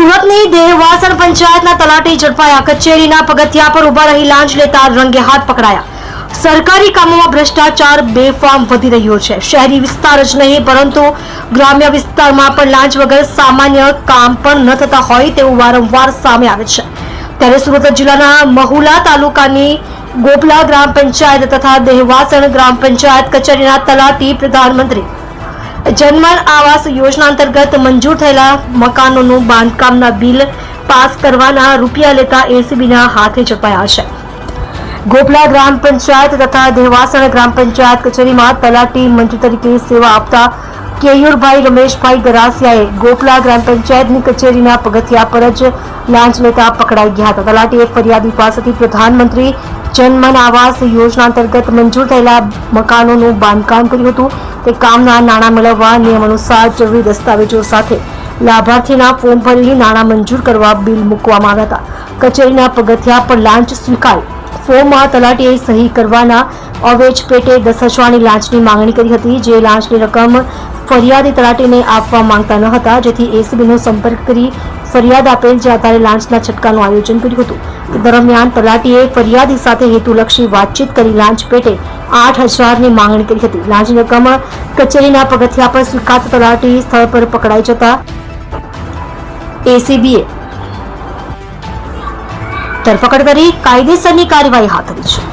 સુરતની દેહવાસણ પંચાયતના તલાટી ઝડપાયા. કચેરીના પગથિયા પર ઊભા રહી લાંચ લેતા રંગે હાથ પકડાયા. સરકારી કામોમાં ભ્રષ્ટાચાર બેફામ વધી રહ્યો છે. શહેરી વિસ્તાર જ નહીં, પરંતુ ગ્રામ્ય વિસ્તારમાં પણ લાંચ વગર સામાન્ય કામ પણ ન થતા હોય તેવું વારંવાર સામે આવે છે. ત્યારે સુરત જિલ્લાના મહુલા તાલુકાની ગોપલા ગ્રામ પંચાયત તથા દેહવાસણ ગ્રામ પંચાયત કચેરીના તલાટી પ્રધાનમંત્રી જન્મન આવાસ યોજના અંતર્ગત મંજૂર થયેલા મકાનોનું બાંધકામના બિલ પાસ કરવાના રૂપિયા લેતા એસીબીના હાથે ઝડપાયા છે. ગોપલા ગ્રામ પંચાયત તથા દેવાસણ ગ્રામ પંચાયત કચેરીમાં તલાટી મંત્રી તરીકે સેવા આપતા કેયુરભાઈ રમેશભાઈ ગરાસિયાએ ગોપલા ગ્રામ પંચાયતની કચેરીના પગથિયા પર જ લાંચ લેતા પકડાઈ ગયા હતા. તલાટીએ ફરિયાદી પાસેથી પ્રધાનમંત્રી જનમન આવાસ યોજના અંતર્ગત મંજૂર થયેલા મકાનોનું બાંધકામ કર્યું હતું. તે કામના નાણાં મેળવવા નિયમ અનુસાર જરૂરી દસ્તાવેજો સાથે લાભાર્થીના ફોર્મ ભરી નાણાં મંજૂર કરવા બિલ મૂકવામાં આવ્યા હતા. કચેરીના પગથિયા પર લાંચ સ્વીકારી. ફોર્મમાં તલાટીએ સહી કરવાના અવેજ પેટે દસ હજારની લાંચની માંગણી કરી હતી, જે લાંચની રકમ ફરિયાદી તલાટીને આપવા માંગતા ન હતા, જેથી એસીબીનો સંપર્ક કરી ફરિયાદ આપેલ, જે આધારે લાંચના છટકાનું આયોજન કર્યું હતું. દરમિયાન તલાટીએ ફરિયાદી સાથે હેતુલક્ષી વાતચીત કરી લાંચ પેટે આઠ હજારની માંગણી કરી હતી. લાંચની રકમ કચેરીના પગથિયા પર સ્વીકાર તલાટી સ્થળ પર પકડાઈ જતા એસીબીએ ધરપકડ કરી કાયદેસરની કાર્યવાહી હાથ ધરી છે.